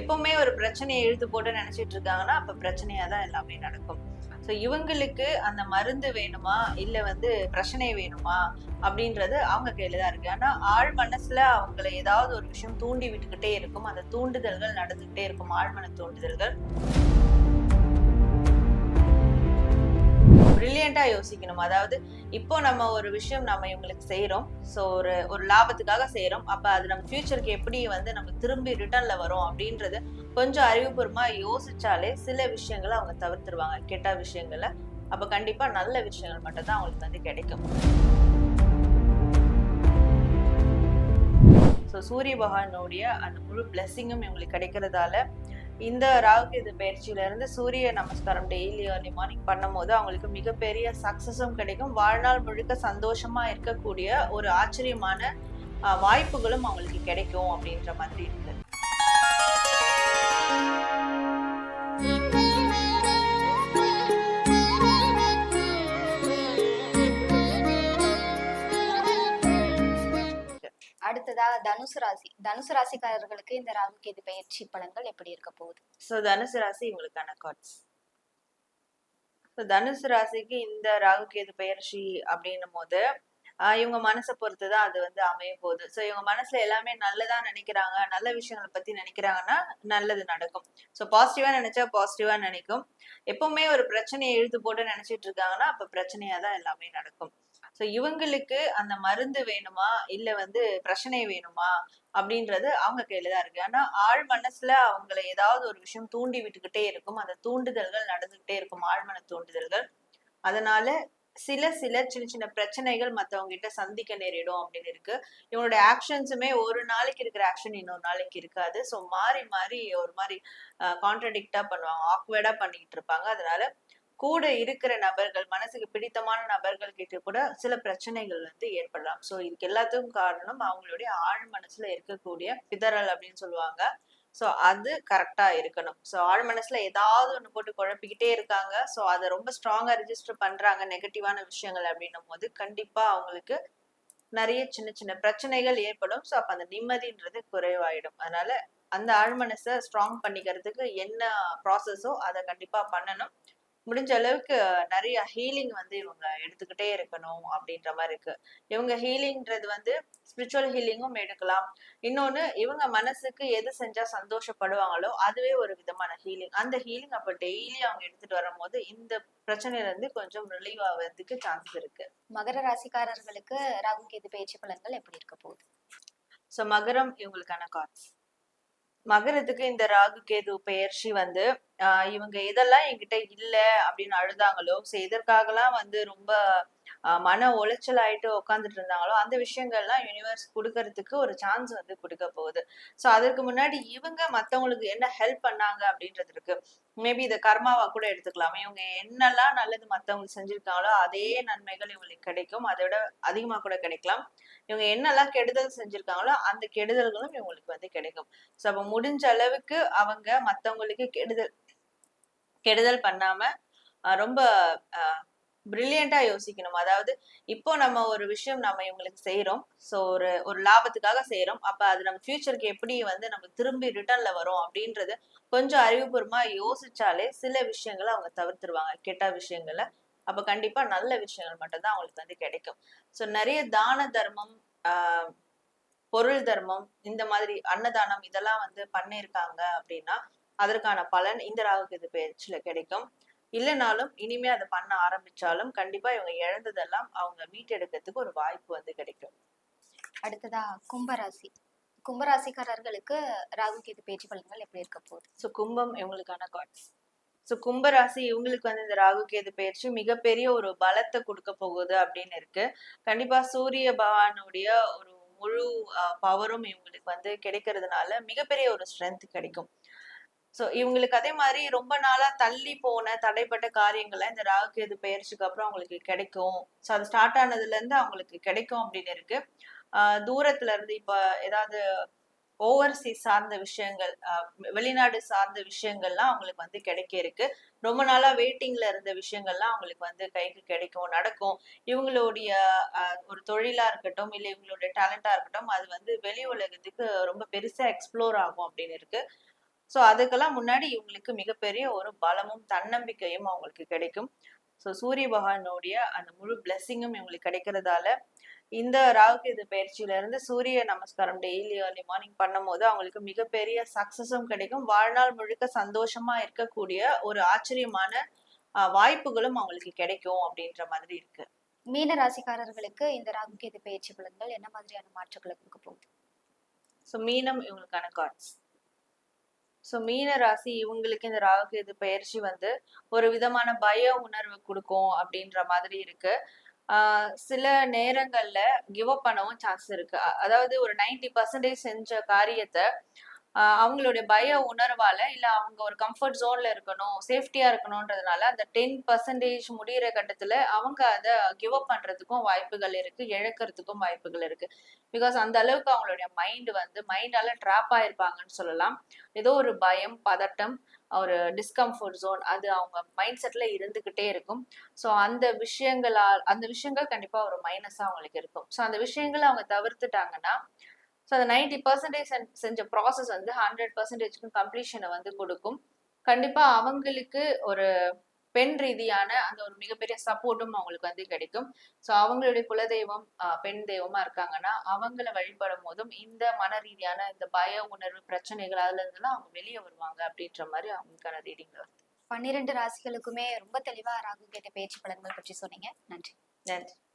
எப்பவுமே ஒரு பிரச்சனையை இழுத்து போட்டு நினைச்சிட்டு இருக்காங்கன்னா அப்ப பிரச்சனையா தான் எல்லாமே நடக்கும். ஸோ இவங்களுக்கு அந்த மருந்து வேணுமா? இல்லை வந்து பிரச்சனை வேணுமா? அப்படின்றது அவங்க கையில தான் இருக்கு. ஆனால் ஆழ் மனசுல அவங்கள ஏதாவது ஒரு விஷயம் தூண்டி விட்டுக்கிட்டே இருக்கும். அந்த தூண்டுதல்கள் நடந்துகிட்டே இருக்கும். ஆழ்மன தூண்டுதல்கள். பிரில்லியண்டா யோசிக்கணும். அதாவது இப்போ நம்ம ஒரு விஷயம் நம்ம இவங்களுக்கு செய்கிறோம் ஸோ ஒரு ஒரு லாபத்துக்காக செய்கிறோம் அப்ப அது நம்ம ஃபியூச்சருக்கு எப்படி வந்து நம்ம திரும்பி ரிட்டர்ன்ல வரும் அப்படின்றது கொஞ்சம் அறிவுபூர்வமா யோசிச்சாலே சில விஷயங்களை அவங்க தவிர்த்துருவாங்க. கெட்ட விஷயங்களை. அப்ப கண்டிப்பா நல்ல விஷயங்கள் மட்டும் தான் அவங்களுக்கு வந்து கிடைக்கும். ஸோ சூரிய பகவானுடைய அந்த முழு பிளெஸ்ஸிங்கும் இவங்களுக்கு கிடைக்கிறதால இந்த ராகுகேது பயிற்சியில இருந்து சூரிய நமஸ்காரம் டெய்லி ஏர்லி மார்னிங் பண்ணும்போது அவங்களுக்கு மிகப்பெரிய சக்சஸும் கிடைக்கும். வாழ்நாள் முழுக்க சந்தோஷமா இருக்கக்கூடிய ஒரு ஆச்சரியமான வாய்ப்புகளும் அவங்களுக்கு கிடைக்கும் அப்படின்ற மாதிரி இருக்கு. தனுசு ராசி. தனுசு ராசிக்காரர்களுக்கு இந்த ராகு கேது பயிற்சி பலன்கள் எப்படி இருக்க போகுது? ஸோ தனுசு ராசி இவங்களுக்கான கார்ட்ஸ் ஸோ தனுசு ராசிக்கு இந்த ராகு கேது பயிற்சி அப்படின்னும் போது ஆஹ் இவங்க மனசை பொறுத்து தான் அது வந்து அமைய போகுது. ஸோ இவங்க மனசுல எல்லாமே நல்லதா நினைக்கிறாங்க நல்ல விஷயங்களை பத்தி நினைக்கிறாங்கன்னா நல்லது நடக்கும். ஸோ பாசிட்டிவா நினைச்சா பாசிட்டிவா நினைக்கும். எப்பவுமே ஒரு பிரச்சனையை இழுத்து போட்டு நினைச்சிட்டு இருக்காங்கன்னா அப்ப பிரச்சனையா தான் எல்லாமே நடக்கும். ஸோ இவங்களுக்கு அந்த மருந்து வேணுமா? இல்ல வந்து பிரச்சனை வேணுமா? அப்படின்றது அவங்க கையில தான் இருக்கு. ஆனா ஆழ் மனசுல அவங்கள ஏதாவது ஒரு விஷயம் தூண்டி விட்டுக்கிட்டே இருக்கும். அந்த தூண்டுதல்கள் நடந்துகிட்டே இருக்கும். ஆழ்மன தூண்டுதல்கள். அதனால சில சில சின்ன சின்ன பிரச்சனைகள் மத்தவங்க கிட்ட சந்திக்க நேரிடும் அப்படின்னு இருக்கு. இவங்களோட ஆக்ஷன்ஸுமே ஒரு நாளைக்கு இருக்கிற ஆக்ஷன் இன்னொரு நாளைக்கு இருக்காது. ஸோ மாறி மாறி ஒரு மாதிரி கான்ட்ரடிக்டா பண்ணுவாங்க. ஆக்வேர்டா பண்ணிக்கிட்டு இருப்பாங்க. அதனால கூட இருக்கிற நபர்கள் மனசுக்கு பிடித்தமான நபர்கள் கிட்ட கூட சில பிரச்சனைகள் வந்து ஏற்படலாம். ஸோ இதுக்கு எல்லாத்துக்கும் காரணம் அவங்களுடைய ஆழ் மனசுல இருக்கக்கூடிய பிதறல் அப்படின்னு சொல்லுவாங்க. ஸோ அது கரெக்டா இருக்கணும். ஸோ ஆழ் மனசுல ஏதாவது ஒன்று போட்டு குழப்பிக்கிட்டே இருக்காங்க. ஸோ அதை ரொம்ப ஸ்ட்ராங்கா ரெஜிஸ்டர் பண்றாங்க நெகட்டிவான விஷயங்கள் அப்படின்னும் போது கண்டிப்பா அவங்களுக்கு நிறைய சின்ன சின்ன பிரச்சனைகள் ஏற்படும். ஸோ அப்போ அந்த நிம்மதின்றது குறைவாயிடும். அதனால அந்த ஆழ்மனசை ஸ்ட்ராங் பண்ணிக்கிறதுக்கு என்ன ப்ராசஸோ அதை கண்டிப்பா பண்ணணும். முடிஞ்ச அளவுக்கு நிறைய ஹீலிங் வந்து இவங்க எடுத்துக்கிட்டே இருக்கணும் அப்படின்ற மாதிரி இருக்கு. இவங்க ஹீலிங்ன்றது வந்து ஸ்பிரிச்சுவல் ஹீலிங்கும் எடுக்கலாம். இன்னொன்னு இவங்க மனசுக்கு எது செஞ்சா சந்தோஷப்படுவாங்களோ அதுவே ஒரு விதமான ஹீலிங் அந்த ஹீலிங் அப்ப டெய்லி அவங்க எடுத்துட்டு வரும்போது இந்த பிரச்சனையில இருந்து கொஞ்சம் ரிலீவ் ஆகிறதுக்கு சான்சஸ் இருக்கு. மகர ராசிக்காரர்களுக்கு ராகு கேது பயிற்சி பலன்கள் எப்படி இருக்க போகுது? ஸோ மகரம் இவங்களுக்கான கார்ட்ஸ் மகரத்துக்கு இந்த ராகு கேது பெயர்ச்சி வந்து இவங்க எதெல்லாம் என்கிட்ட இல்ல அப்படின்னு அழுதாங்களோ ஸோ எதற்காகலாம் வந்து ரொம்ப மன உளைச்சல் ஆயிட்டு உட்காந்துட்டு இருந்தாங்களோ அந்த விஷயங்கள்லாம் யூனிவர்ஸ் கொடுக்கறதுக்கு ஒரு சான்ஸ் வந்து கொடுக்க போகுது. ஸோ அதற்கு முன்னாடி இவங்க மத்தவங்களுக்கு என்ன ஹெல்ப் பண்ணாங்க அப்படின்றது இருக்கு. மேபி இதை கர்மாவா கூட எடுத்துக்கலாம். இவங்க என்னெல்லாம் நல்லது மத்தவங்களுக்கு செஞ்சிருக்காங்களோ அதே நன்மைகள் இவங்களுக்கு கிடைக்கும். அதை விட அதிகமா கூட கிடைக்கலாம். இவங்க என்னெல்லாம் கெடுதல் செஞ்சிருக்காங்களோ அந்த கெடுதல்களும் இவங்களுக்கு வந்து கிடைக்கும். ஸோ அப்போ முடிஞ்ச அளவுக்கு அவங்க மத்தவங்களுக்கு கெடுதல் கெடுதல் பண்ணாம ரொம்ப பிரில்லியண்டா யோசிக்கணும். அதாவது இப்போ நம்ம ஒரு விஷயம் நம்ம இவங்களுக்கு செய்யறோம் ஸோ ஒரு ஒரு லாபத்துக்காக செய்யறோம் அப்ப அது நம்ம ஃபியூச்சருக்கு எப்படி வந்து நம்ம திரும்பி ரிட்டர்ன்ல வரும் அப்படின்றது கொஞ்சம் அறிவுபூர்வமா யோசிச்சாலே சில விஷயங்களை அவங்க தவிர்த்துருவாங்க. கெட்ட விஷயங்களை. அப்ப கண்டிப்பா நல்ல விஷயங்கள் மட்டும்தான் அவங்களுக்கு வந்து கிடைக்கும். ஸோ நிறைய தான தர்மம் ஆஹ் பொருள் தர்மம் இந்த மாதிரி அன்னதானம் இதெல்லாம் வந்து பண்ணியிருக்காங்க அப்படின்னா அதற்கான பலன் இந்த இது பயிற்சியில கிடைக்கும். இல்லைனாலும் இனிமே அதை பண்ண ஆரம்பிச்சாலும் கண்டிப்பா இவங்க இழந்ததெல்லாம் அவங்க மீட்டெடுக்கிறதுக்கு ஒரு வாய்ப்பு வந்து கிடைக்கும். அடுத்ததா கும்பராசி. கும்பராசிக்காரர்களுக்கு ராகு கேது பயிற்சி பலன்கள் எப்படி இருக்க போகுது? ஸோ கும்பம் இவங்களுக்கான கார்ட்ஸ் ஸோ கும்பராசி இவங்களுக்கு வந்து இந்த ராகு கேது பயிற்சி மிகப்பெரிய ஒரு பலத்தை கொடுக்க போகுது அப்படின்னு இருக்கு. கண்டிப்பா சூரிய பகவானுடைய ஒரு முழு பவரும் இவங்களுக்கு வந்து கிடைக்கிறதுனால மிகப்பெரிய ஒரு ஸ்ட்ரென்த் கிடைக்கும். ஸோ இவங்களுக்கு அதே மாதிரி ரொம்ப நாளா தள்ளி போன தடைப்பட்ட காரியங்கள்லாம் இந்த ராகு கேது பயிற்சிக்கு அப்புறம் அவங்களுக்கு கிடைக்கும். ஸோ அது ஸ்டார்ட் ஆனதுல இருந்து அவங்களுக்கு கிடைக்கும் அப்படின்னு இருக்கு. ஆஹ் தூரத்துல இருந்து இப்ப ஏதாவது ஓவர்சீஸ் சார்ந்த விஷயங்கள் வெளிநாடு சார்ந்த விஷயங்கள்லாம் அவங்களுக்கு வந்து கிடைக்க இருக்கு. ரொம்ப நாளா வெயிட்டிங்ல இருந்த விஷயங்கள்லாம் அவங்களுக்கு வந்து கைக்கு கிடைக்கும் நடக்கும். இவங்களுடைய ஒரு தொழிலா இருக்கட்டும் இல்லை இவங்களுடைய டேலண்டா இருக்கட்டும் அது வந்து வெளி உலகத்துக்கு ரொம்ப பெருசா எக்ஸ்ப்ளோர் ஆகும் அப்படின்னு இருக்கு. ஸோ அதுக்கெல்லாம் முன்னாடி இவங்களுக்கு மிகப்பெரிய ஒரு பலமும் தன்னம்பிக்கையும் அவங்களுக்கு கிடைக்கும். ஸோ சூரிய பகவானுடைய அந்த முழு பிளெஸ்ஸிங்கும் இவங்களுக்கு கிடைக்கிறதால இந்த ராகுகேது பயிற்சியில இருந்து சூரிய நமஸ்காரம் டெய்லி ஏர்லி மார்னிங் பண்ணும்போது அவங்களுக்கு மிகப்பெரிய சக்சஸும் கிடைக்கும். வாழ்நாள் முழுக்க சந்தோஷமா இருக்கக்கூடிய ஒரு ஆச்சரியமான வாய்ப்புகளும் அவங்களுக்கு கிடைக்கும் அப்படின்ற மாதிரி இருக்கு. மீன ராசிக்காரர்களுக்கு இந்த ராகு கேது பயிற்சி பலன்கள் என்ன மாதிரியான மாற்றங்களை கொடுக்க போகுது? ஸோ மீனம் இவங்களுக்கான கார்ட்ஸ் ஸோ மீன ராசி இவங்களுக்கு இந்த ராகுகேது பயிற்சி வந்து ஒரு விதமான பய உணர்வு கொடுக்கும் அப்படின்ற மாதிரி இருக்கு. ஆஹ் சில நேரங்கள்ல கிவ் அப் பண்ணவும் சான்ஸ் இருக்கு. அதாவது ஒரு 90% பர்சன்டேஜ் செஞ்ச காரியத்தை அவங்களுடைய பய உணர்வால இல்ல அவங்க ஒரு கம்ஃபர்ட் ஜோன்ல இருக்கணும் சேஃப்டியா இருக்கணும்ன்றதுனால அந்த டென் பர்சன்டேஜ் முடியிற கட்டத்துல அவங்க அதை கிவ் அப் பண்றதுக்கும் வாய்ப்புகள் இருக்கு இழக்கிறதுக்கும் வாய்ப்புகள் இருக்கு. பிகாஸ் அந்த அளவுக்கு அவங்களுடைய மைண்ட் வந்து மைண்டால ட்ராப் ஆயிருப்பாங்கன்னு சொல்லலாம். ஏதோ ஒரு பயம் பதட்டம் ஒரு டிஸ்கம்ஃபர்ட் ஜோன் அது அவங்க மைண்ட் செட்ல இருந்துகிட்டே இருக்கும். ஸோ அந்த விஷயங்களால் அந்த விஷயங்கள் கண்டிப்பா ஒரு மைனஸா அவங்களுக்கு இருக்கும். ஸோ அந்த விஷயங்களை அவங்க தவிர்த்துட்டாங்கன்னா ஸோ அந்த நைன்டி பர்சன்டேஜ் செஞ்ச ப்ராசஸ் வந்து ஹண்ட்ரட் பர்சன்டேஜ்க்கும் கம்ப்ளீஷனை வந்து கொடுக்கும். கண்டிப்பா அவங்களுக்கு ஒரு பெண் ரீதியான அந்த ஒரு மிகப்பெரிய சப்போர்ட்டும் அவங்களுக்கு வந்து கிடைக்கும். ஸோ அவங்களுடைய குலதெய்வம் பெண் தெய்வமா இருக்காங்கன்னா அவங்கள வழிபடும் போதும் இந்த மன ரீதியான இந்த பய உணர்வு பிரச்சனைகள் அதுல இருந்தெல்லாம் அவங்க வெளியே வருவாங்க அப்படின்ற மாதிரி அவங்களுக்கான ரீடிங் வருது. பன்னிரெண்டு ராசிகளுக்குமே ரொம்ப தெளிவா ராகு கேது பயிற்சி பலன்கள் பற்றி சொன்னீங்க. நன்றி. நன்றி.